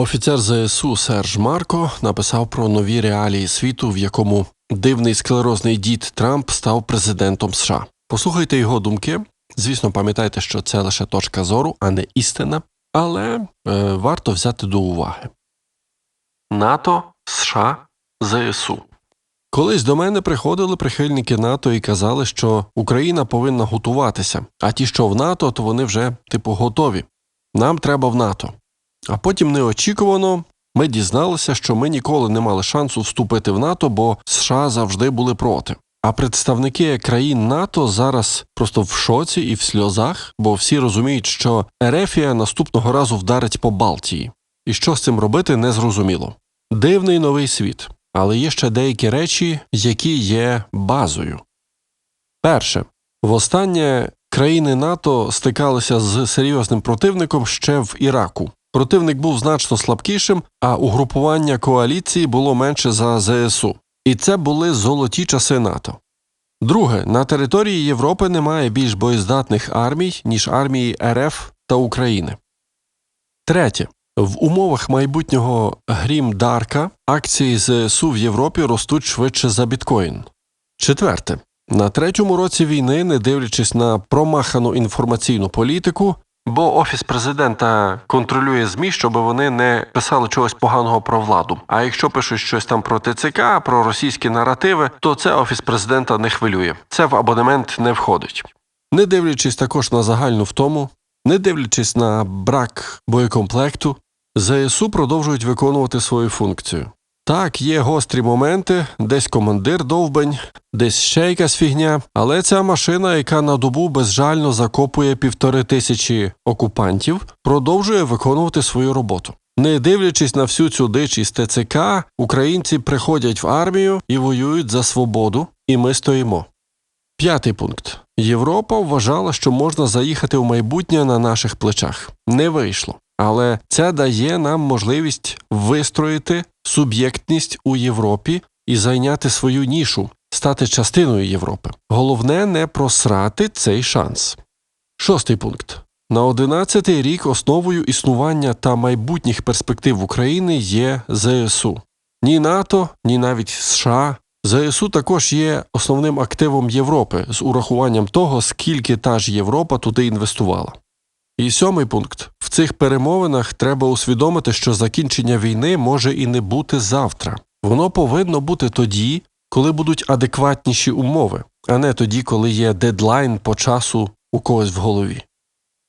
Офіцер ЗСУ Серж Марко написав про нові реалії світу, в якому дивний склерозний дід Трамп став президентом США. Послухайте його думки. Звісно, пам'ятайте, що це лише точка зору, а не істина, але е, варто взяти до уваги. НАТО, США, ЗСУ. Колись до мене приходили прихильники НАТО і казали, що Україна повинна готуватися, а ті, що в НАТО, то вони вже типу готові. Нам треба в НАТО. А потім неочікувано ми дізналися, що ми ніколи не мали шансу вступити в НАТО, бо США завжди були проти. А представники країн НАТО зараз просто в шоці і в сльозах, бо всі розуміють, що Ерефія наступного разу вдарить по Балтії. І що з цим робити, незрозуміло. Дивний новий світ, але є ще деякі речі, які є базою. Перше, востаннє країни НАТО стикалися з серйозним противником ще в Іраку. Противник був значно слабкішим, а угрупування коаліції було менше за ЗСУ. І це були золоті часи НАТО. Друге, на території Європи немає більш боєздатних армій, ніж армії РФ та України. Третє. В умовах майбутнього грім Дарка акції ЗСУ в Європі ростуть швидше за біткоін. Четверте. На третьому році війни, не дивлячись на промахану інформаційну політику, бо офіс президента контролює змі, щоб вони не писали чогось поганого про владу. А якщо пишуть щось там про ТЦК, про російські наративи, то це офіс президента не хвилює. Це в абонемент не входить. Не дивлячись також на загальну втому, не дивлячись на брак боєкомплекту, ЗСУ продовжують виконувати свою функцію. Так, є гострі моменти, десь командир довбень, десь ще якась фігня, але ця машина, яка на добу безжально закопує півтори тисячі окупантів, продовжує виконувати свою роботу. Не дивлячись на всю цю дич із ТЦК, українці приходять в армію і воюють за свободу, і ми стоїмо. П'ятий пункт. Європа вважала, що можна заїхати в майбутнє на наших плечах. Не вийшло. Але це дає нам можливість вистроїти суб'єктність у Європі і зайняти свою нішу, стати частиною Європи. Головне не просрати цей шанс. Шостий пункт. На одинадцятий рік основою існування та майбутніх перспектив України є ЗСУ. Ні НАТО, ні навіть США. ЗСУ також є основним активом Європи з урахуванням того, скільки та ж Європа туди інвестувала. І сьомий пункт в цих перемовинах треба усвідомити, що закінчення війни може і не бути завтра. Воно повинно бути тоді, коли будуть адекватніші умови, а не тоді, коли є дедлайн по часу у когось в голові.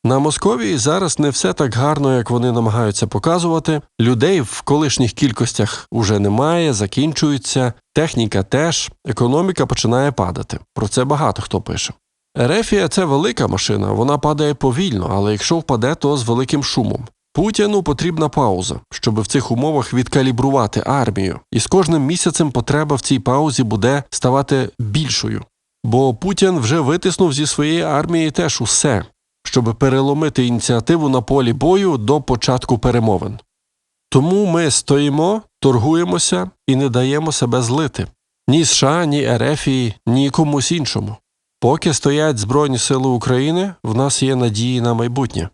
На Московії зараз не все так гарно, як вони намагаються показувати. Людей в колишніх кількостях уже немає, закінчується, техніка теж, економіка починає падати. Про це багато хто пише. Ерефія це велика машина, вона падає повільно, але якщо впаде, то з великим шумом. Путіну потрібна пауза, щоб в цих умовах відкалібрувати армію, і з кожним місяцем потреба в цій паузі буде ставати більшою. Бо Путін вже витиснув зі своєї армії теж усе, щоб переломити ініціативу на полі бою до початку перемовин. Тому ми стоїмо, торгуємося і не даємо себе злити ні США, ні Ерефії, ні комусь іншому. Поки стоять Збройні Сили України, в нас є надії на майбутнє.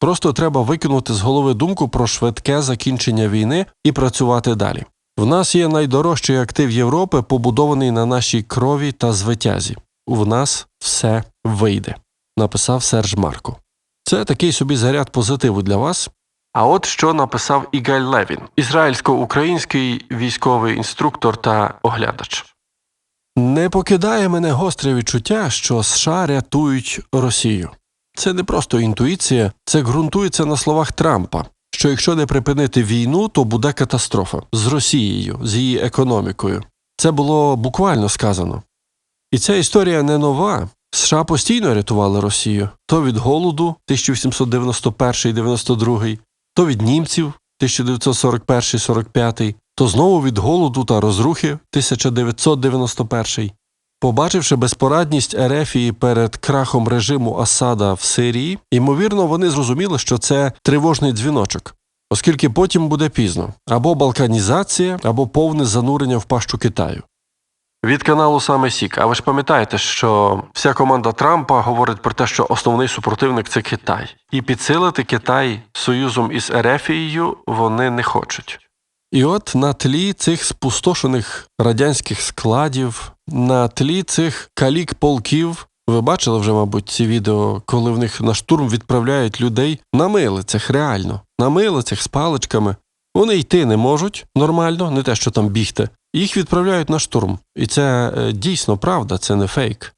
Просто треба викинути з голови думку про швидке закінчення війни і працювати далі. В нас є найдорожчий актив Європи, побудований на нашій крові та звитязі. В нас все вийде, написав Серж Марко. Це такий собі заряд позитиву для вас. А от що написав Ігаль Левін, ізраїльсько-український військовий інструктор та оглядач. Не покидає мене гостре відчуття, що США рятують Росію. Це не просто інтуїція, це ґрунтується на словах Трампа, що якщо не припинити війну, то буде катастрофа з Росією, з її економікою. Це було буквально сказано. І ця історія не нова. США постійно рятували Росію то від голоду 1891-92, то від німців 1941-45, то знову від голоду та розрухи 1991. Побачивши безпорадність Ерефії перед крахом режиму Асада в Сирії, ймовірно, вони зрозуміли, що це тривожний дзвіночок, оскільки потім буде пізно або балканізація, або повне занурення в пащу Китаю. Від каналу саме Сік. А ви ж пам'ятаєте, що вся команда Трампа говорить про те, що основний супротивник це Китай, і підсилити Китай союзом із Ерефією вони не хочуть. І от на тлі цих спустошених радянських складів, на тлі цих калік полків, ви бачили вже, мабуть, ці відео, коли в них на штурм відправляють людей на милицях, реально, на милицях з паличками. Вони йти не можуть нормально, не те, що там бігти. Їх відправляють на штурм. І це е, дійсно правда, це не фейк.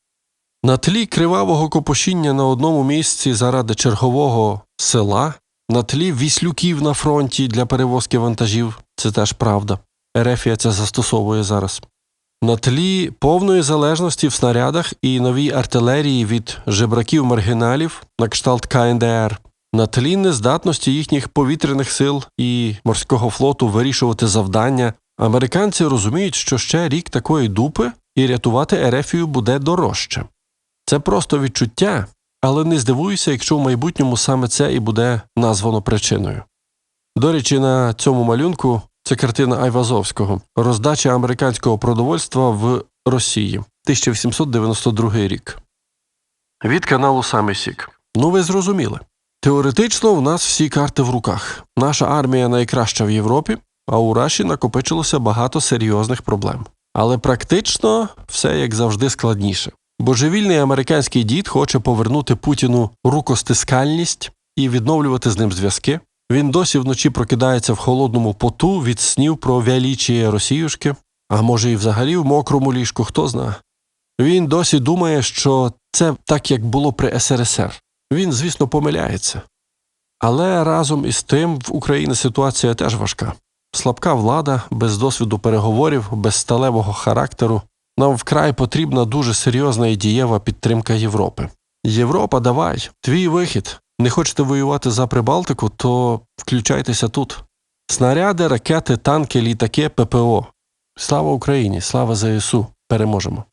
На тлі кривавого копошіння на одному місці заради чергового села, на тлі віслюків на фронті для перевозки вантажів, це теж правда. Ерефія це застосовує зараз. На тлі повної залежності в снарядах і новій артилерії від жебраків-маргіналів на кшталт КНДР, на тлі нездатності їхніх повітряних сил і морського флоту вирішувати завдання, американці розуміють, що ще рік такої дупи і рятувати Ерефію буде дорожче. Це просто відчуття, але не здивуюся, якщо в майбутньому саме це і буде названо причиною. До речі, на цьому малюнку це картина Айвазовського роздача американського продовольства в Росії 1892 рік. Від каналу Саме Сік. Ну, ви зрозуміли. Теоретично в нас всі карти в руках. Наша армія найкраща в Європі, а у Раші накопичилося багато серйозних проблем. Але практично все як завжди складніше. Божевільний американський дід хоче повернути Путіну рукостискальність і відновлювати з ним зв'язки. Він досі вночі прокидається в холодному поту від снів про вялічі Росіюшки, а може і взагалі в мокрому ліжку, хто зна. Він досі думає, що це так, як було при СРСР. Він, звісно, помиляється. Але разом із тим в Україні ситуація теж важка. Слабка влада, без досвіду переговорів, без сталевого характеру. Нам вкрай потрібна дуже серйозна і дієва підтримка Європи. Європа, давай, твій вихід. Не хочете воювати за Прибалтику, то включайтеся тут. Снаряди, ракети, танки, літаки, ППО. Слава Україні! Слава ЗСУ! Переможемо!